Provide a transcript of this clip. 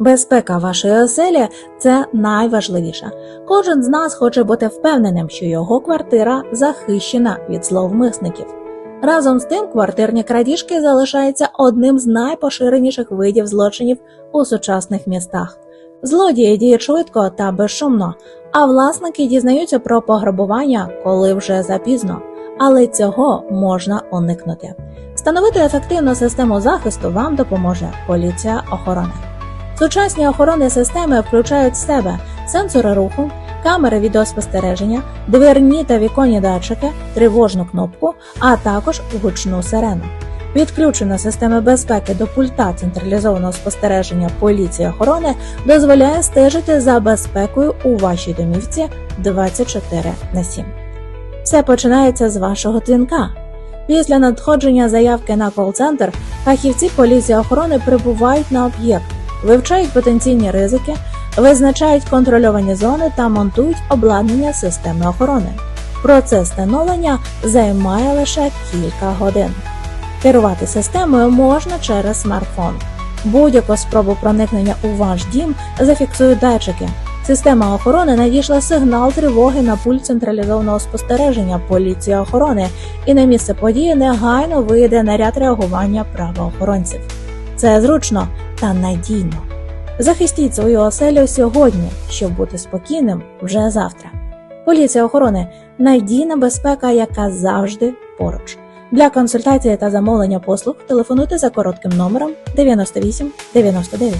Безпека вашої оселі це найважливіше. Кожен з нас хоче бути впевненим, що його квартира захищена від зловмисників. Разом з тим, квартирні крадіжки залишаються одним з найпоширеніших видів злочинів у сучасних містах. Злодії діють швидко та безшумно, а власники дізнаються про пограбування, коли вже запізно. Але цього можна уникнути. Встановити ефективну систему захисту вам допоможе поліція охорони. Сучасні охоронні системи включають в себе сенсори руху, камери відеоспостереження, дверні та віконні датчики, тривожну кнопку, а також гучну сирену. Підключена система безпеки до пульта централізованого спостереження поліції охорони дозволяє стежити за безпекою у вашій домівці 24 на 7. Все починається з вашого дзвінка. Після надходження заявки на кол-центр фахівці поліції охорони прибувають на об'єкт, вивчають потенційні ризики, визначають контрольовані зони та монтують обладнання системи охорони. Процес встановлення займає лише кілька годин. Керувати системою можна через смартфон. Будь-яку спробу проникнення у ваш дім зафіксують датчики. Система охорони надійшла сигнал тривоги на пульт централізованого спостереження поліції охорони, і на місце події негайно вийде наряд реагування правоохоронців. Це зручно та надійно. Захистіть свою оселю сьогодні, щоб бути спокійним вже завтра. Поліція охорони надійна безпека, яка завжди поруч. Для консультації та замовлення послуг телефонуйте за коротким номером 98 99.